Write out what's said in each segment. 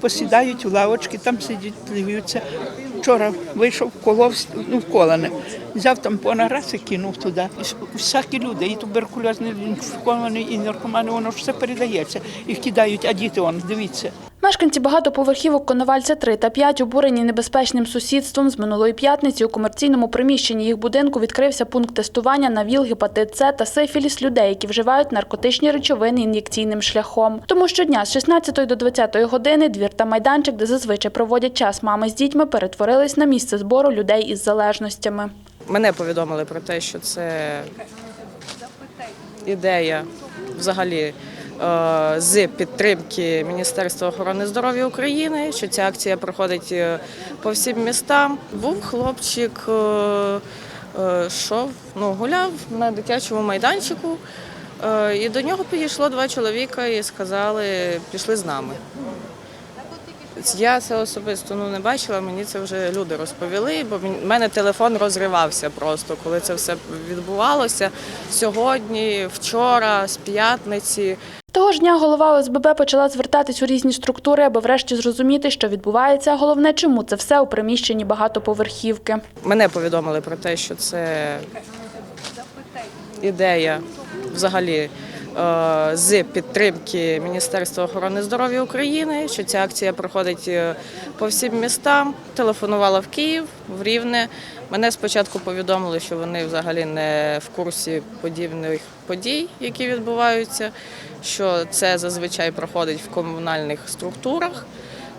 посідають в лавочки, там сидять, плюються. Вчора вийшов колов, ну, колене, Взяв там раз і кинув туди. І Всякі люди, і туберкульозні, і і наркомани, воно ж все передається. Їх кидають, а діти, он, дивіться. Мешканці багатоповерхівок Коновальця 3 та 5 обурені небезпечним сусідством. З минулої п'ятниці у комерційному приміщенні їх будинку відкрився пункт тестування на ВІЛ, гепатит С та сифіліс людей, які вживають наркотичні речовини ін'єкційним шляхом. Тому щодня з 16 до 20 години двір та майданчик, де зазвичай проводять час мами з дітьми, перетворились на місце збору людей із залежностями. Мене повідомили про те, що це ідея взагалі з підтримки Міністерства охорони здоров'я України, що ця акція проходить е, по всім містам. Був хлопчик, е, е, ну, гуляв на дитячому майданчику, е, і до нього підійшло два чоловіка і сказали, пішли з нами. Я це особисто ну, не бачила, мені це вже люди розповіли, бо в мене телефон розривався просто, коли це все відбувалося. Сьогодні, вчора, з п'ятниці. Того ж дня голова ОСББ почала звертатись у різні структури, аби врешті зрозуміти, що відбувається, головне, чому це все у приміщенні багатоповерхівки. Мене повідомили про те, що це ідея взагалі з підтримки Міністерства охорони здоров'я України, що ця акція проходить е, по всім містам. Телефонувала в Київ, в Рівне. Мене спочатку повідомили, що вони взагалі не в курсі подібних подій, які відбуваються, що це зазвичай проходить в комунальних структурах,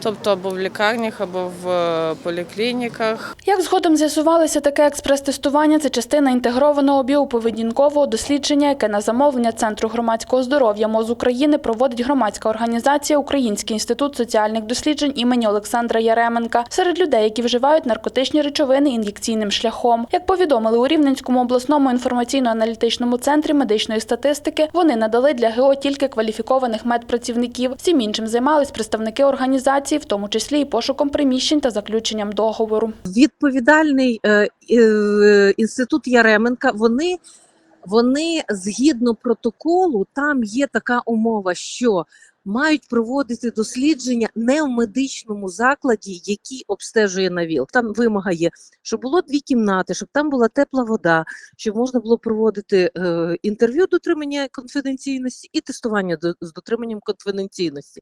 тобто або в лікарнях, або в е, поліклініках. Як згодом з'ясувалося, таке експрес-тестування – це частина інтегрованого біоповедінкового дослідження, яке на замовлення Центру громадського здоров'я МОЗ України проводить громадська організація Український інститут соціальних досліджень імені Олександра Яременка серед людей, які вживають наркотичні речовини ін'єкційним шляхом. Як повідомили у Рівненському обласному інформаційно-аналітичному центрі медичної статистики, вони надали для ГО тільки кваліфікованих медпрацівників. Всім іншим займались представники організації, в тому числі і пошуком приміщень та заключенням договору. Відповідальний е, е, інститут Яременка, вони, вони згідно протоколу, там є така умова, що мають проводити дослідження не в медичному закладі, який обстежує на ВІЛ. Там вимога є, щоб було дві кімнати, щоб там була тепла вода, щоб можна було проводити е, інтерв'ю дотримання конфіденційності і тестування до, з дотриманням конфіденційності.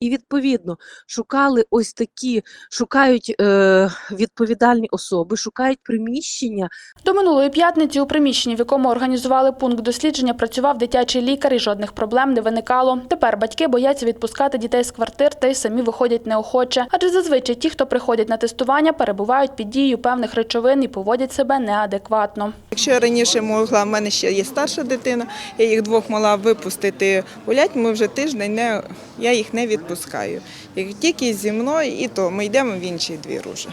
І відповідно шукали ось такі, шукають е, відповідальні особи, шукають приміщення, До минулої п'ятниці у приміщенні, в якому організували пункт дослідження, працював дитячий лікар і жодних проблем не виникало. Тепер батьки бояться відпускати дітей з квартир та й самі виходять неохоче. Адже зазвичай ті, хто приходять на тестування, перебувають під дією певних речовин і поводять себе неадекватно. Якщо я раніше могла, в мене ще є старша дитина, я їх двох могла випустити гулять, ми вже тиждень не, я їх не відпускаю. Як тільки зі мною, і то ми йдемо в інший двір уже.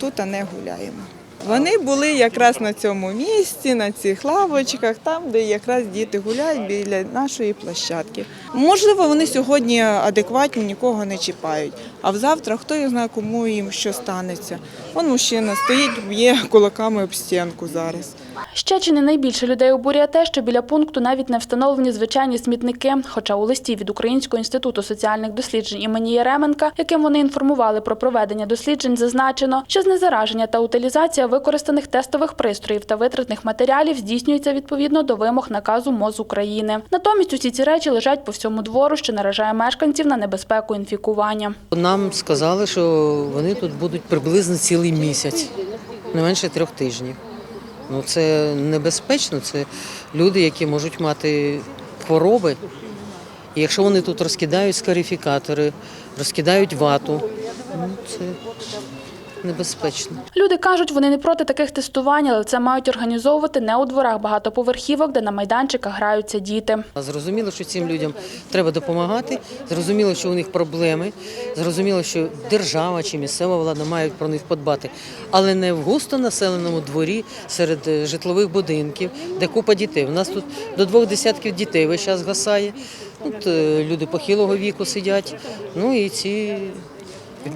Тут не гуляємо. Вони були якраз на цьому місці, на цих лавочках, там, де якраз діти гуляють біля нашої площадки. Можливо, вони сьогодні адекватні, нікого не чіпають. А завтра хто їх знає, кому їм що станеться. Вон мужчина стоїть, б'є кулаками об стінку зараз. Ще чи не найбільше людей обурює те, що біля пункту навіть не встановлені звичайні смітники. Хоча у листі від Українського інституту соціальних досліджень імені Яременка, яким вони інформували про проведення досліджень, зазначено, що знезараження та утилізація використаних тестових пристроїв та витратних матеріалів здійснюється відповідно до вимог наказу МОЗ України. Натомість усі ці речі лежать по всьому двору, що наражає мешканців на небезпеку інфікування. Нам сказали, що вони тут будуть приблизно цілий місяць, не менше трьох тижнів. Ну це небезпечно, це люди, які можуть мати хвороби. І якщо вони тут розкидають скарифікатори, розкидають вату, ну це небезпечно. Люди кажуть, вони не проти таких тестувань, але це мають організовувати не у дворах багатоповерхівок, де на майданчиках граються діти. Зрозуміло, що цим людям треба допомагати. Зрозуміло, що у них проблеми. Зрозуміло, що держава чи місцева влада мають про них подбати, але не в густонаселеному дворі серед е, житлових будинків, де купа дітей. У нас тут до двох десятків дітей весь час гасає. Тут е, люди похилого віку сидять. Ну і ці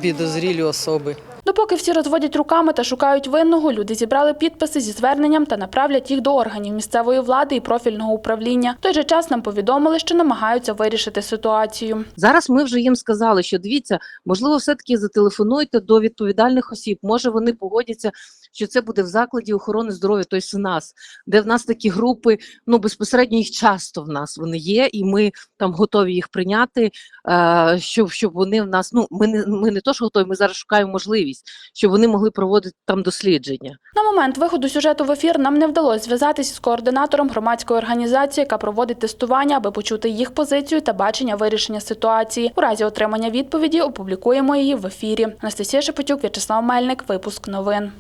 підозрілі особи. Допоки всі розводять руками та шукають винного, люди зібрали підписи зі зверненням та направлять їх до органів місцевої влади і профільного управління. В той же час нам повідомили, що намагаються вирішити ситуацію. Зараз ми вже їм сказали, що дивіться, можливо, все-таки зателефонуйте до відповідальних осіб. Може, вони погодяться, що це буде в закладі охорони здоров'я, тобто в нас, де в нас такі групи, ну безпосередньо їх часто в нас вони є, і ми там готові їх прийняти, е, щоб, щоб вони в нас, ну ми не ми не то, що готові, ми зараз шукаємо можливість, щоб вони могли проводити там дослідження. На момент виходу сюжету в ефір нам не вдалося зв'язатися з координатором громадської організації, яка проводить тестування, аби почути їх позицію та бачення вирішення ситуації. У разі отримання відповіді опублікуємо її в ефірі. Анастасія Шепетюк, В'ячеслав Мельник, випуск новин.